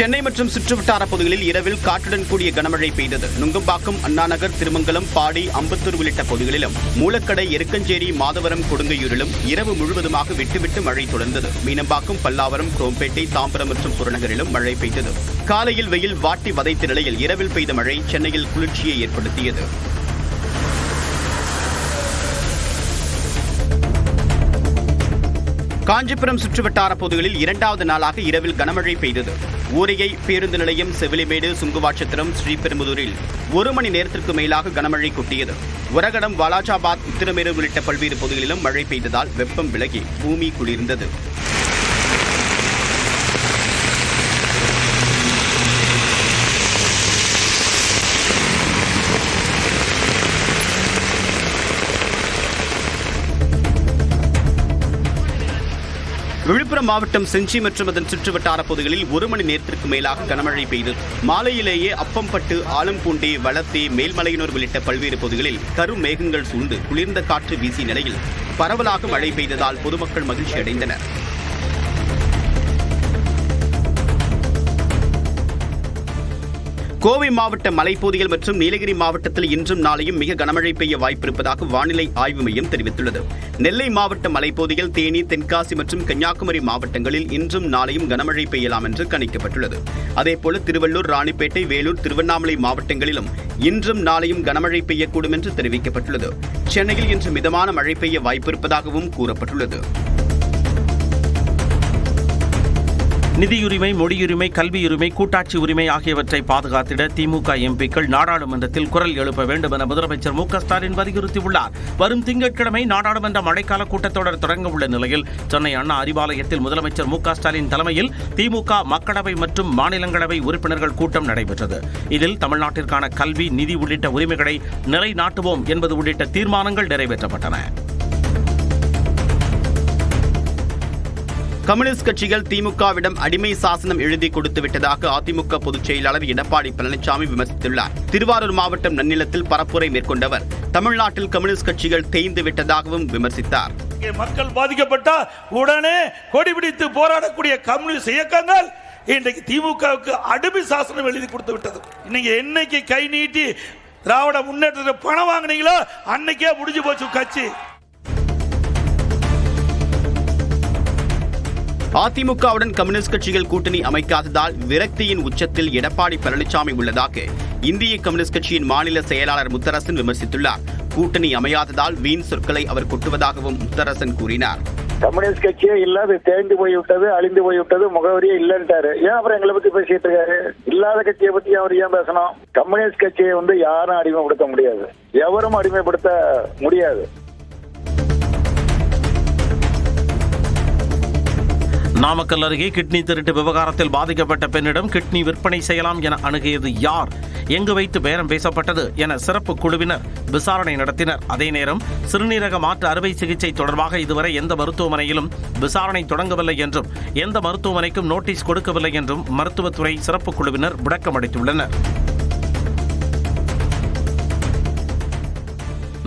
சென்னை மற்றும் சுற்றுவட்டார பகுதிகளில் இரவில் காற்றுடன் கூடிய கனமழை பெய்தது. நுங்கம்பாக்கம் அண்ணாநகர் திருமங்கலம் பாடி அம்பத்தூர் உள்ளிட்ட பகுதிகளிலும் மூலக்கடை எருக்கஞ்சேரி மாதவரம் கொடுங்கையூரிலும் இரவு முழுவதுமாக விட்டுவிட்டு மழை தொடர்ந்தது. மீனம்பாக்கம் பல்லாவரம் குரோம்பேட்டை தாம்பரம் மற்றும் புறநகரிலும் மழை பெய்தது. காலையில் வெயில் வாட்டி வதைத்த நிலையில் இரவில் பெய்த மழை சென்னையில் குளிர்ச்சியை ஏற்படுத்தியது. காஞ்சிபுரம் சுற்றுவட்டார பகுதிகளில் இரண்டாவது நாளாக இரவில் கனமழை பெய்தது. ஊரிகை பேருந்து நிலையம் செவிலிமேடு சுங்குவாட்சத்திரம் ஸ்ரீபெரும்புதூரில் ஒரு மணி நேரத்திற்கு மேலாக கனமழை கொட்டியது. உரகடம் வாலாஜாபாத் உத்திரமேரு உள்ளிட்ட பல்வேறு பகுதிகளிலும் மழை பெய்ததால் வெப்பம் விலகி பூமி குளிர்ந்தது. விழுப்புரம் மாவட்டம் செஞ்சி மற்றும் அதன் சுற்றுவட்டார பகுதிகளில் ஒரு மணி நேரத்திற்கு மேலாக கனமழை பெய்தது. மாலையிலேயே அப்பம்பட்டு ஆலம்பூண்டி வளத்தி மேல்மலையனூர் உள்ளிட்ட பல்வேறு பகுதிகளில் கரும் மேகங்கள் சூழ்ந்து குளிர்ந்த காற்று வீசிய நிலையில் பரவலாக மழை பெய்ததால் பொதுமக்கள் மகிழ்ச்சி அடைந்தனர் கோவை மாவட்ட மலைப்பகுதிகள் மற்றும் நீலகிரி மாவட்டத்தில் இன்றும் நாளையும் மிக கனமழை பெய்ய வாய்ப்பிருப்பதாக வானிலை ஆய்வு மையம் தெரிவித்துள்ளது. நெல்லை மாவட்ட மலைப்பகுதிகள் தேனி தென்காசி மற்றும் கன்னியாகுமரி மாவட்டங்களில் இன்றும் நாளையும் கனமழை பெய்யலாம் என்று கணிக்கப்பட்டுள்ளது. அதேபோல திருவள்ளூர் ராணிப்பேட்டை வேலூர் திருவண்ணாமலை மாவட்டங்களிலும் இன்றும் நாளையும் கனமழை பெய்யக்கூடும் என்று தெரிவிக்கப்பட்டுள்ளது. சென்னையில் இன்று மிதமான மழை பெய்ய வாய்ப்பிருப்பதாகவும் கூறப்பட்டுள்ளது. நிதியுரிமை மொழியுரிமை கல்வியுரிமை கூட்டாட்சி உரிமை ஆகியவற்றை பாதுகாத்திட திமுக எம்பிக்கள் நாடாளுமன்றத்தில் குரல் எழுப்ப வேண்டும் என முதலமைச்சர் மு ஸ்டாலின் வலியுறுத்தியுள்ளார். வரும் திங்கட்கிழமை நாடாளுமன்ற மழைக்கால கூட்டத்தொடர் தொடங்க உள்ள நிலையில் சென்னை அண்ணா அறிவாலயத்தில் முதலமைச்சர் மு ஸ்டாலின் தலைமையில் திமுக மக்களவை மற்றும் மாநிலங்களவை உறுப்பினர்கள் கூட்டம் நடைபெற்றது. இதில் தமிழ்நாட்டிற்கான கல்வி நிதி உள்ளிட்ட உரிமைகளை நிலைநாட்டுவோம் என்பது உள்ளிட்ட தீர்மானங்கள் நிறைவேற்றப்பட்டன. கம்யூனிஸ்ட் கட்சிகள் திமுகவிடம் அடிமை சாசனம் எழுதி கொடுத்து விட்டதாக அதிமுக பொதுச் செயலாளர் எடப்பாடி பழனிசாமி விமர்சித்துள்ளார். திருவாரூர் மாவட்டம் நன்னிலத்தில் பரப்புரை மேற்கொண்டவர் தமிழ்நாட்டில் கம்யூனிஸ்ட் கட்சிகள் தேய்ந்து விட்டதாகவும் விமர்சித்தார். மக்கள் பாதிக்கப்பட்டா உடனே கொடிபிடித்து போராடக்கூடிய கம்யூனிஸ்ட் இயக்கங்கள் இன்றைக்கு திமுகவுக்கு அடிமை சாசனம் எழுதி கொடுத்து விட்டது. இன்னைக்கு என்னைக்கு கை நீட்டி திராவிட முன்னேற்றத்தை பணம் வாங்கினீங்களோ அன்னைக்கே முடிஞ்சு போச்சு கட்சி. அதிமுகவுடன் கம்யூனிஸ்ட் கட்சிகள் கூட்டணி அமைக்காததால் விரக்தியின் உச்சத்தில் எடப்பாடி பழனிசாமி உள்ளதாக இந்திய கம்யூனிஸ்ட் கட்சியின் மாநில செயலாளர் முத்தரசன் விமர்சித்துள்ளார். கூட்டணி அமையாததால் வீண் சொற்களை அவர் கொட்டுவதாகவும் முத்தரசன் கூறினார். கம்யூனிஸ்ட் கட்சியே இல்லாத தேர்ந்து போய்விட்டது அழிந்து போய்விட்டது முகவரியே இல்லைன்ட்டாரு. ஏன் அப்புறம் எங்களை பத்தி பேசிட்டு இருக்காரு? இல்லாத கட்சியை பத்தி அவர் ஏன் பேசணும்? கம்யூனிஸ்ட் கட்சியை வந்து யாரும் அடிமைப்படுத்த முடியாது. எவரும் அடிமைப்படுத்த முடியாது. நாமக்கல் அருகே கிட்னி திருட்டு விவகாரத்தில் பாதிக்கப்பட்ட பெண்ணிடம் கிட்னி விற்பனை செய்யலாம் என அணுகியது யார்? எங்கு வைத்து பேரம் பேசப்பட்டது என சிறப்பு குழுவினர் விசாரணை நடத்தினர். அதே நேரம் சிறுநீரக மாற்று அறுவை சிகிச்சை தொடர்பாக இதுவரை எந்த மருத்துவமனையிலும் விசாரணை தொடங்கவில்லை என்றும் எந்த மருத்துவமனைக்கும் நோட்டீஸ் கொடுக்கவில்லை என்றும் மருத்துவத்துறை சிறப்பு குழுவினர் விளக்கமளித்துள்ளனர்.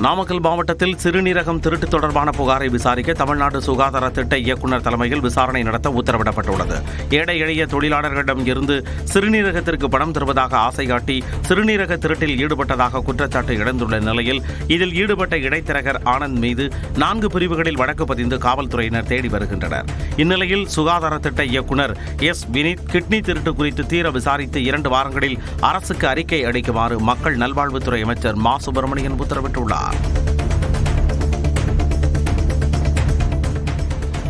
நாமக்கல் மாவட்டத்தில் சிறுநீரகம் திருட்டு தொடர்பான புகாரை விசாரிக்க தமிழ்நாடு சுகாதார திட்ட இயக்குநர் தலைமையில் விசாரணை நடத்த உத்தரவிடப்பட்டுள்ளது. ஏழை எளிய தொழிலாளர்களிடம் இருந்து சிறுநீரகத்திற்கு பணம் தருவதாக ஆசை காட்டி சிறுநீரக திருட்டில் ஈடுபட்டதாக குற்றச்சாட்டு எழுந்துள்ள நிலையில் இதில் ஈடுபட்ட இடைத்தரகர் ஆனந்த் மீது நான்கு பிரிவுகளில் வழக்கு பதிந்து காவல்துறையினர் தேடி வருகின்றனர். இந்நிலையில் சுகாதார திட்ட இயக்குநர் எஸ் வினித் கிட்னி திருட்டு குறித்து தீர விசாரித்து இரண்டு வாரங்களில் அரசுக்கு அறிக்கை அளிக்குமாறு மக்கள் நல்வாழ்வுத்துறை அமைச்சர் மா சுப்பிரமணியன் உத்தரவிட்டுள்ளார். Stop.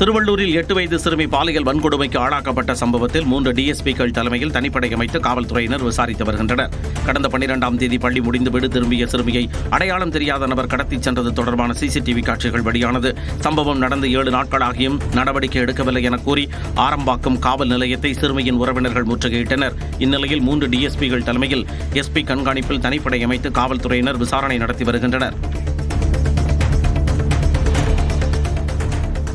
திருவள்ளூரில் எட்டு வயது சிறுமி பாலியல் வன்கொடுமைக்கு ஆளாக்கப்பட்ட சம்பவத்தில் மூன்று டிஎஸ்பிக்கள் தலைமையில் தனிப்படை அமைத்து காவல்துறையினர் விசாரித்து வருகின்றனர். கடந்த பன்னிரெண்டாம் தேதி பள்ளி முடிந்து வீடு திரும்பிய சிறுமியை அடையாளம் தெரியாத நபர் கடத்திச் சென்றது தொடர்பான சிசிடிவி காட்சிகள் வெளியானது. சம்பவம் நடந்து ஏழு நாட்களாகியும் நடவடிக்கை எடுக்கவில்லை என கூறி ஆரம்பாக்கம் காவல் நிலையத்தை சிறுமியின் உறவினர்கள் முற்றுகையிட்டனர். இந்நிலையில் மூன்று டிஎஸ்பிகள் தலைமையில் எஸ்பி கண்காணிப்பில் தனிப்படை அமைத்து காவல்துறையினர் விசாரணை நடத்தி வருகின்றனர்.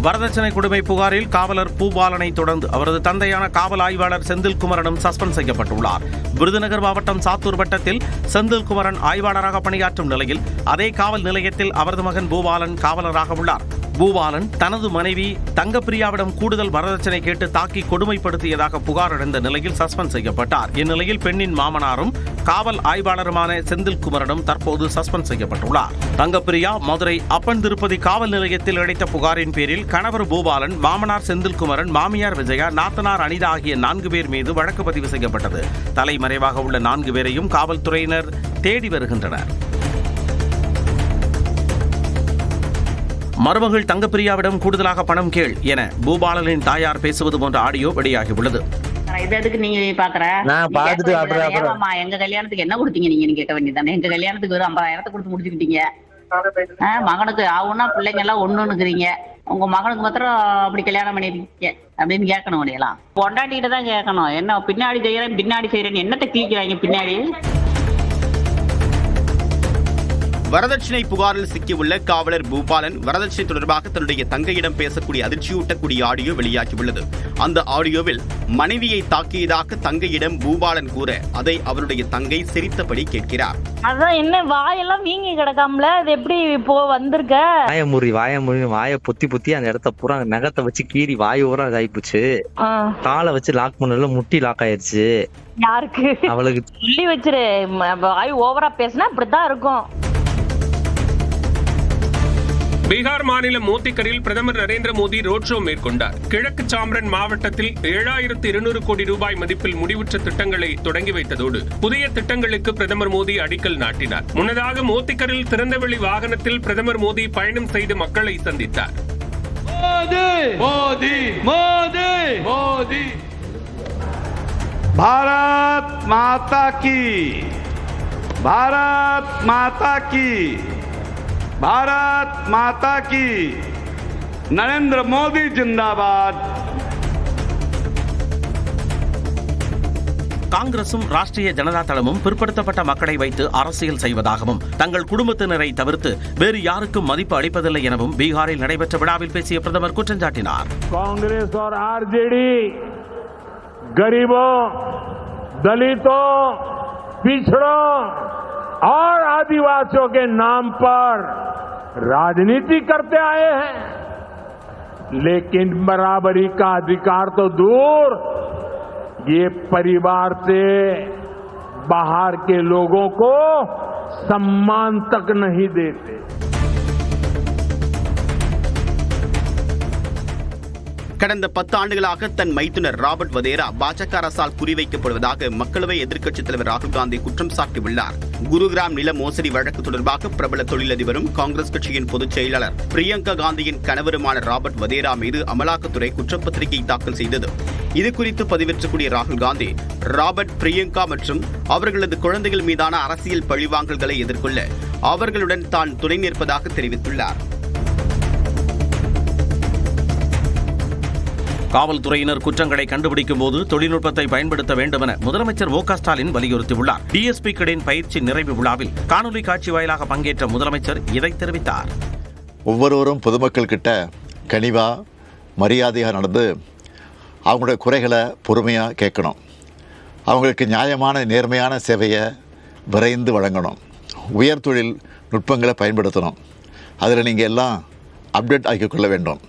வரதட்சணை கொடுமை புகாரில் காவலர் பூபாலனை தொடர்ந்து அவரது தந்தையான காவல் ஆய்வாளர் செந்தில்குமரனும் சஸ்பெண்ட் செய்யப்பட்டுள்ளார். விருதுநகர் மாவட்டம் சாத்தூர் வட்டத்தில் செந்தில்குமரன் ஆய்வாளராக பணியாற்றும் நிலையில் அதே காவல் நிலையத்தில் அவரது மகன் பூபாலன் காவலராக உள்ளார். பூபாலன் தனது மனைவி தங்கப்பிரியாவிடம் கூடுதல் வரதட்சணை கேட்டு தாக்கி கொடுமைப்படுத்தியதாக புகார் அடைந்த நிலையில் சஸ்பெண்ட் செய்யப்பட்டார். இந்நிலையில் பெண்ணின் மாமனாரும் காவல் ஆய்வாளருமான செந்தில் குமரனும் தற்போது சஸ்பெண்ட் செய்யப்பட்டுள்ளார். தங்கப்பிரியா மதுரை அப்பன் திருப்பதி காவல் நிலையத்தில் அளித்த புகாரின் பேரில் கணவர் பூபாலன் மாமனார் செந்தில்குமரன் மாமியார் விஜயா நாத்தனார் அனிதா ஆகிய நான்கு பேர் மீது வழக்கு பதிவு செய்யப்பட்டது. தலைமறைவாக உள்ள நான்கு பேரையும் காவல்துறையினர் தேடி வருகின்றனர். மருமகள் தங்கப்பிரியாவிடம் கூடுதலாக பணம் கேள் என பூபாலனின் தாயார் பேசுவது போன்ற ஆடியோ வெளியாகியுள்ளது. இது எதுக்கு நீங்க பாக்குற? நான் அப்புறம் எங்க கல்யாணத்துக்கு என்ன கொடுத்தீங்க நீங்க? கேட்க வேண்டியதானே எங்க கல்யாணத்துக்கு வெறும் ஐம்பதாயிரத்தை கொடுத்து முடிச்சுக்கிட்டீங்க. மகனுக்கு ஆகுனா பிள்ளைங்க எல்லாம் ஒண்ணுன்னுக்குறீங்க உங்க மகனுக்கு மாத்திரம் அப்படி கல்யாணம் பண்ணிருக்கீங்க அப்படின்னு கேட்கணும் முடியலாம் பொண்டாட்டிகிட்ட தான் கேட்கணும். என்ன பின்னாடி செய்யறேன் பின்னாடி செய்யறேன்னு என்னத்தை கீக்கிறாங்க பின்னாடி? வரதட்சணை புகாரில் சிக்கியுள்ள காவலர் பூபாலன் வரதட்சணை தொடர்பாக தன்னுடைய தங்கையிடம் பேசக்கூடிய அதிர்ச்சியூட்டக்கூடிய ஆடியோ வெளியாகியுள்ளது. அந்த ஆடியோவில் மனைவியை தாக்கியதாக தங்கையிடம் பூபாலன் கூற அதை அவருடைய தங்கை சிரித்தபடி கேட்கிறார். அதான் என்ன வாயெல்லாம் வீங்கி கிடக்காமல? அது எப்படி இப்போ வந்திருக்க? வாய முறி வாய முறி வாய பொத்தி பொத்தி அந்த இடத்த பூரா நகத்தை வச்சு கீறி வாய் பூரா இதாயிப்போச்சு. காலை வச்சு லாக் பண்ணல முட்டி லாக் ஆயிருச்சு. யாருக்கு? அவளுக்கு சொல்லி வச்சிரு வாய் ஓவரா பேசினா இப்படித்தான் இருக்கும். பீகார் மாநிலம் மோத்திகரில் பிரதமர் நரேந்திர மோடி ரோட் ஷோ மேற்கொண்டார். கிழக்கு சாம்ரன் மாவட்டத்தில் ஏழாயிரத்து இருநூறு கோடி ரூபாய் மதிப்பில் முடிவுற்ற திட்டங்களை தொடங்கி வைத்ததோடு புதிய திட்டங்களுக்கு பிரதமர் மோடி அடிக்கல் நாட்டினார். முன்னதாக மோத்திகரில் திறந்தவெளி வாகனத்தில் பிரதமர் மோடி பயணம் செய்து மக்களை சந்தித்தார். பாரத் மாதா கி! பாரத் மாதா கி! भारत माता की नरेंद्र मोदी जिंदाबाद காங்கிரசும் ராஷ்டிரிய ஜனதா தளமும் பிற்படுத்தப்பட்ட மக்களை வைத்து அரசியல் செய்வதாகவும் தங்கள் குடும்பத்தினரை தவிர்த்து வேறு யாருக்கும் மதிப்பு அளிப்பதில்லை எனவும் பீகாரில் நடைபெற்ற விழாவில் பேசிய பிரதமர் குற்றம் சாட்டினார் कांग्रेस और आरजेडी गरीबों दलितों पिछड़ों और आदिवासियों के नाम पर राजनीति करते आए हैं। लेकिन बराबरी का अधिकार तो दूर। ये परिवार से बाहर के लोगों को सम्मान तक नहीं देते। கடந்த பத்து ஆண்டுகளாக தன் மைத்துனர் ராபர்ட் வதேரா பாஜக அரசால் குறிவைக்கப்படுவதாக மக்களவை எதிர்க்கட்சித் தலைவர் ராகுல் காந்தி குற்றம் சாட்டியுள்ளார். குருகிராம் நில மோசடி வழக்கு தொடர்பாக பிரபல தொழிலதிபரும் காங்கிரஸ் கட்சியின் பொதுச் செயலாளர் பிரியங்கா காந்தியின் கணவருமான ராபர்ட் வதேரா மீது அமலாக்கத்துறை குற்றப்பத்திரிகை தாக்கல் செய்தது. இது குறித்து பதிவேற்றக்கூடிய ராகுல் காந்தி ராபர்ட் பிரியங்கா மற்றும் அவர்களது குழந்தைகள் மீதான அரசியல் பழிவாங்கல்களை எதிர்கொள்ள அவர்களுடன் தான் துணை நிற்பதாக தெரிவித்துள்ளார். காவல்துறையினர் குற்றங்களை கண்டுபிடிக்கும் போது தொழில்நுட்பத்தை பயன்படுத்த வேண்டும் என முதலமைச்சர் மு ஸ்டாலின் வலியுறுத்தியுள்ளார். டிஎஸ்பிக்களின் பயிற்சி நிறைவு விழாவில் காணொலி காட்சி வாயிலாக பங்கேற்ற முதலமைச்சர் இதை தெரிவித்தார். ஒவ்வொருவரும் பொதுமக்கள் கிட்ட கனிவா மரியாதையாக நடந்து அவங்களுடைய குறைகளை பொறுமையாக கேட்கணும். அவங்களுக்கு நியாயமான நேர்மையான சேவையை விரைந்து வழங்கணும். உயர் தொழில் நுட்பங்களை பயன்படுத்தணும். அதில் நீங்கள் எல்லாம் அப்டேட் ஆக்கிக்கொள்ள வேண்டும்.